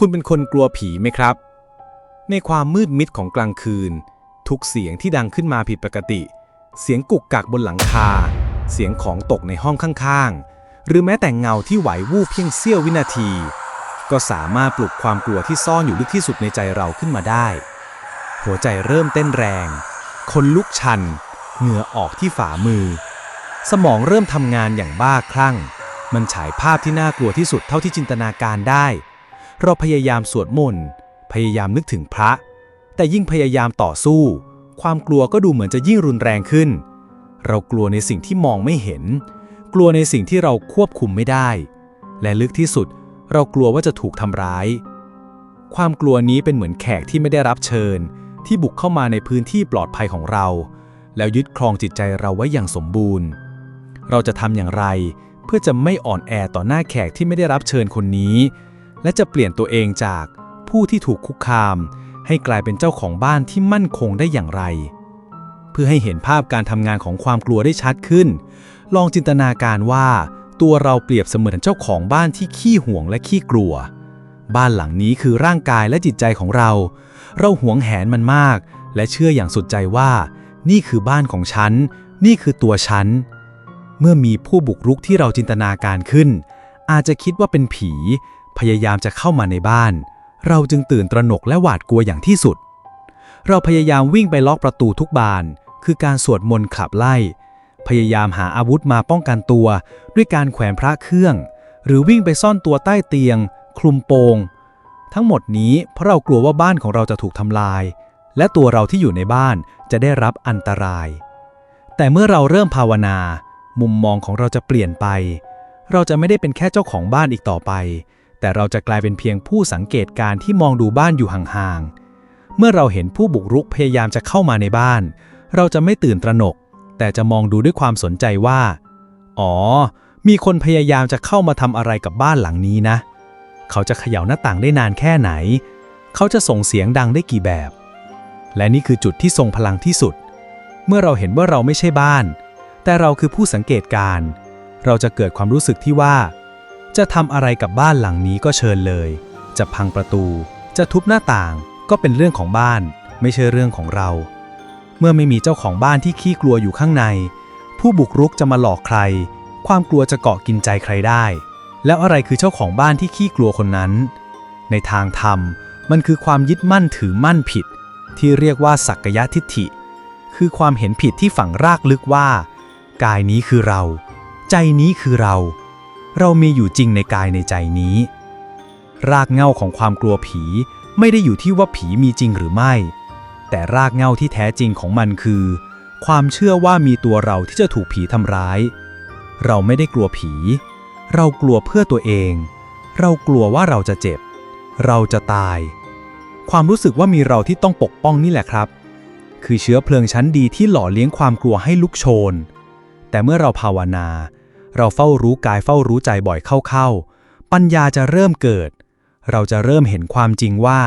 คุณเป็นคนกลัวผีไหมครับ ในความมืดมิดของกลางคืน ทุกเสียงที่ดังขึ้นมาผิดปกติ เสียงกุกกักบนหลังคา เสียงของตกในห้องข้างๆ หรือแม้แต่เงาที่ไหววูบเพียงเสี้ยววินาที ก็สามารถปลุกความกลัวที่ซ่อนอยู่ลึกที่สุดในใจเราขึ้นมาได้ หัวใจเริ่มเต้นแรง คนลุกชัน เหงื่อออกที่ฝ่ามือ สมองเริ่มทำงานอย่างบ้าคลั่ง มันฉายภาพที่น่ากลัวที่สุดเท่าที่จินตนาการได้ เราพยายามสวดมนต์ พยายามนึกถึงพระ แต่ยิ่งพยายามต่อสู้ ความกลัวก็ดูเหมือนจะยิ่งรุนแรงขึ้น เรากลัวในสิ่งที่มองไม่เห็น กลัวในสิ่งที่เราควบคุมไม่ได้ และลึกที่สุดเรากลัวว่าจะถูกทำร้าย ความกลัวนี้เป็นเหมือนแขกที่ไม่ได้รับเชิญ ที่บุกเข้ามาในพื้นที่ปลอดภัยของเรา แล้วยึดครองจิตใจเราไว้อย่างสมบูรณ์ เราจะทำอย่างไรเพื่อจะไม่อ่อนแอต่อหน้าแขกที่ไม่ได้รับเชิญคนนี้ และจะเปลี่ยนตัวเองจากผู้ที่ถูกคุกคาม ให้กลายเป็นเจ้าของบ้านที่มั่นคงได้อย่างไร เพื่อให้เห็นภาพการทำงานของความกลัวได้ชัดขึ้น ลองจินตนาการว่า ตัวเราเปรียบเสมือนเจ้าของบ้านที่ขี้ห่วงและขี้กลัว บ้านหลังนี้คือร่างกายและจิตใจของเรา เราหวงแหนมันมาก และเชื่ออย่างสุดใจว่า นี่คือบ้านของฉัน นี่คือตัวฉันเมื่อมีผู้บุกรุกที่เราจินตนาการขึ้น อาจจะคิดว่าเป็นผี พยายามจะเข้ามาในบ้าน เราจึงตื่นตระหนกและหวาดกลัวอย่างที่สุด เราพยายามวิ่งไปล็อกประตูทุกบาน คือการสวดมนต์ขับไล่ พยายามหาอาวุธมาป้องกันตัว ด้วยการแขวนพระเครื่อง หรือวิ่งไปซ่อนตัวใต้เตียง คลุมโปง ทั้งหมดนี้เพราะเรากลัวว่าบ้านของเราจะถูกทำลาย และตัวเราที่อยู่ในบ้านจะได้รับอันตราย แต่เมื่อเราเริ่มภาวนา มุมมองของเราจะเปลี่ยนไป เราจะไม่ได้เป็นแค่เจ้าของบ้านอีกต่อไป แต่เราจะกลายเป็นเพียงผู้สังเกตการณ์ที่มองดูบ้านอยู่ห่างๆ เมื่อเราเห็นผู้บุกรุกพยายามจะเข้ามาในบ้าน เราจะไม่ตื่นตระหนก แต่จะมองดูด้วยความสนใจว่า อ๋อ มีคนพยายามจะเข้ามาทำอะไรกับบ้านหลังนี้นะ เขาจะเขย่าหน้าต่างได้นานแค่ไหน เขาจะส่งเสียงดังได้กี่แบบ และนี่คือจุดที่ทรงพลังที่สุด เมื่อเราเห็นว่าเราไม่ใช่บ้าน แต่เราคือผู้สังเกตการณ์เราจะเกิดความรู้สึกที่ว่า จะทำอะไรกับบ้านหลังนี้ก็เชิญเลย จะพังประตู จะทุบหน้าต่าง ก็เป็นเรื่องของบ้าน ไม่ใช่เรื่องของเรา เมื่อไม่มีเจ้าของบ้านที่ขี้กลัวอยู่ข้างใน ผู้บุกรุกจะมาหลอกใคร ความกลัวจะเกาะกินใจใครได้ แล้วอะไรคือเจ้าของบ้านที่ขี้กลัวคนนั้น ในทางธรรมมันคือความยึดมั่นถือมั่นผิด ที่เรียกว่าสักกยทิฏฐิ คือความเห็นผิดที่ฝังรากลึกว่า กายนี้คือเรา ใจนี้คือเรา เรามีอยู่จริงในกายในใจนี้ รากเหง้าของความกลัวผีไม่ได้อยู่ที่ว่าผีมีจริงหรือไม่ แต่รากเหง้าที่แท้จริงของมันคือ ความเชื่อว่ามีตัวเราที่จะถูกผีทำร้าย เราไม่ได้กลัวผี เรากลัวเพื่อตัวเอง เรากลัวว่าเราจะเจ็บ เราจะตาย ความรู้สึกว่ามีเราที่ต้องปกป้องนี่แหละครับ คือเชื้อเพลิงชั้นดีที่หล่อเลี้ยงความกลัวให้ลุกโชน แต่เมื่อเราภาวนา เราเฝ้ารู้กายเฝ้ารู้ใจบ่อยเข้าๆ ปัญญาจะเริ่มเกิด เราจะเริ่มเห็นความจริงว่า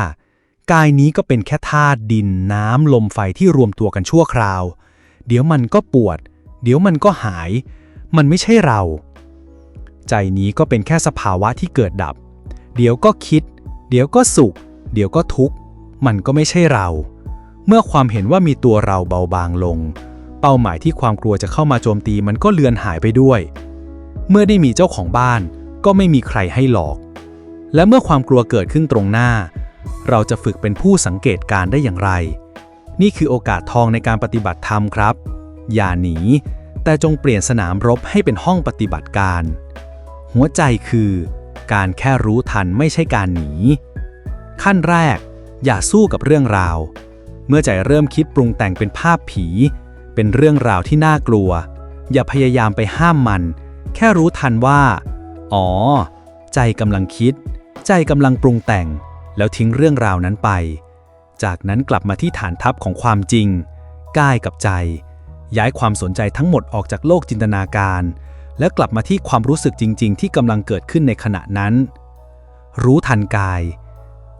กายนี้ก็เป็นแค่ธาตุดินน้ำลมไฟที่รวมตัวกันชั่วคราว เดี๋ยวมันก็ปวด เดี๋ยวมันก็หาย มันไม่ใช่เรา ใจนี้ก็เป็นแค่สภาวะที่เกิดดับ เดี๋ยวก็คิด เดี๋ยวก็สุข เดี๋ยวก็ทุกข์ มันก็ไม่ใช่เรา เมื่อความเห็นว่ามีตัวเราเบาบางลงเป้าหมายที่ความกลัวจะเข้ามาโจมตีมันก็เลือนหายไปด้วย เมื่อได้มีเจ้าของบ้านก็ไม่มีใครให้หลอก และเมื่อความกลัวเกิดขึ้นตรงหน้า เราจะฝึกเป็นผู้สังเกตการได้อย่างไร นี่คือโอกาสทองในการปฏิบัติธรรมครับ อย่าหนี แต่จงเปลี่ยนสนามรบให้เป็นห้องปฏิบัติการ หัวใจคือ การแค่รู้ทันไม่ใช่การหนี ขั้นแรก อย่าสู้กับเรื่องราว เมื่อใจเริ่มคิดปรุงแต่งเป็นภาพผี เป็นเรื่องราวที่น่ากลัว อย่าพยายามไปห้ามมัน แค่รู้ทันว่า อ๋อ ใจกำลังคิด ใจกำลังปรุงแต่ง แล้วทิ้งเรื่องราวนั้นไป จากนั้นกลับมาที่ฐานทัพของความจริง กายกับใจ ย้ายความสนใจทั้งหมดออกจากโลกจินตนาการ แล้วกลับมาที่ความรู้สึกจริง ๆ ที่กำลังเกิดขึ้นในขณะนั้น รู้ทันกาย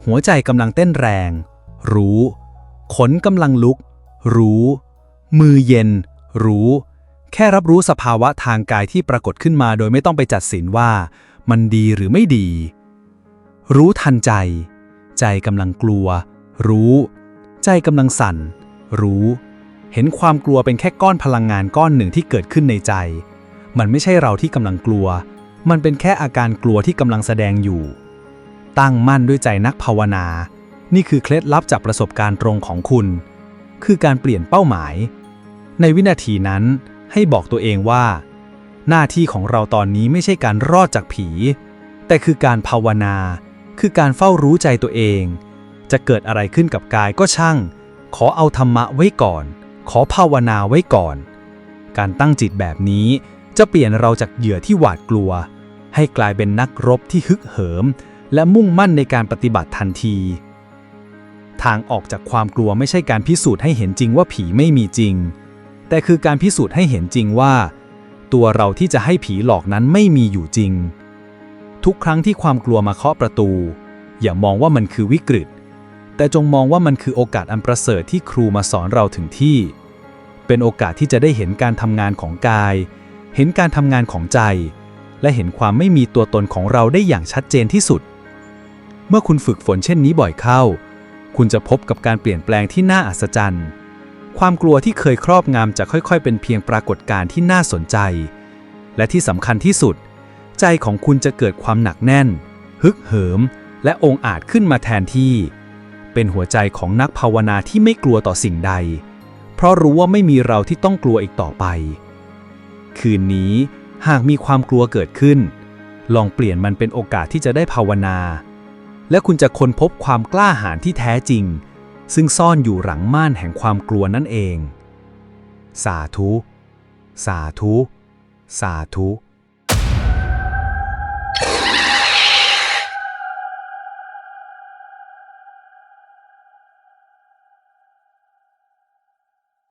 หัวใจกำลังเต้นแรง รู้ ขนกำลังลุก รู้ มือเย็น รู้ แค่รับรู้สภาวะทางกายที่ปรากฏขึ้นมาโดยไม่ต้องไปจัดสินว่า มันดีหรือไม่ดี รู้ทันใจ ใจกำลังกลัว รู้ ใจกำลังสั่น รู้ เห็นความกลัวเป็นแค่ก้อนพลังงานก้อนหนึ่งที่เกิดขึ้นในใจ มันไม่ใช่เราที่กำลังกลัว มันเป็นแค่อาการกลัวที่กำลังแสดงอยู่ ตั้งมั่นด้วยใจนักภาวนา นี่คือเคล็ดลับจากประสบการณ์ตรงของคุณ คือการเปลี่ยนเป้าหมาย ในวินาทีนั้น ให้บอกตัวเองว่า หน้าที่ของเราตอนนี้ไม่ใช่การรอดจากผี แต่คือการภาวนา คือการเฝ้ารู้ใจตัวเอง จะเกิดอะไรขึ้นกับกายก็ช่าง ขอเอาธรรมะไว้ก่อน ขอภาวนาไว้ก่อน การตั้งจิตแบบนี้จะเปลี่ยนเราจากเหยื่อที่หวาดกลัว ให้กลายเป็นนักรบที่ฮึกเหิม และมุ่งมั่นในการปฏิบัติทันที ทางออกจากความกลัวไม่ใช่การพิสูจน์ให้เห็นจริงว่าผีไม่มีจริง แต่คือการพิสูจน์ให้เห็นจริงว่า ตัวเราที่จะให้ผีหลอกนั้นไม่มีอยู่จริง ทุกครั้งที่ความกลัวมาเคาะประตู อย่ามองว่ามันคือวิกฤต แต่จงมองว่ามันคือโอกาสอันประเสริฐที่ครูมาสอนเราถึงที่ เป็นโอกาสที่จะได้เห็นการทำงานของกาย เห็นการทำงานของใจ และเห็นความไม่มีตัวตนของเราได้อย่างชัดเจนที่สุด เมื่อคุณฝึกฝนเช่นนี้บ่อยเข้า คุณจะพบกับการเปลี่ยนแปลงที่น่าอัศจรรย์ ความกลัวที่เคยครอบงำจะค่อยๆ เป็นเพียงปรากฏการณ์ที่น่าสนใจ และที่สำคัญที่สุด ใจของคุณจะเกิดความหนักแน่น ฮึกเหิม และองอาจขึ้นมาแทนที่ เป็นหัวใจของนักภาวนาที่ไม่กลัวต่อสิ่งใด เพราะรู้ว่าไม่มีเราที่ต้องกลัวอีกต่อไป คืนนี้หากมีความกลัวเกิดขึ้น ลองเปลี่ยนมันเป็นโอกาสที่จะได้ภาวนา และคุณจะค้นพบความกล้าหาญที่แท้จริง ซึ่งซ่อนอยู่หลังม่านแห่งความกลัวนั่นเอง สาธุ สาธุ สาธุ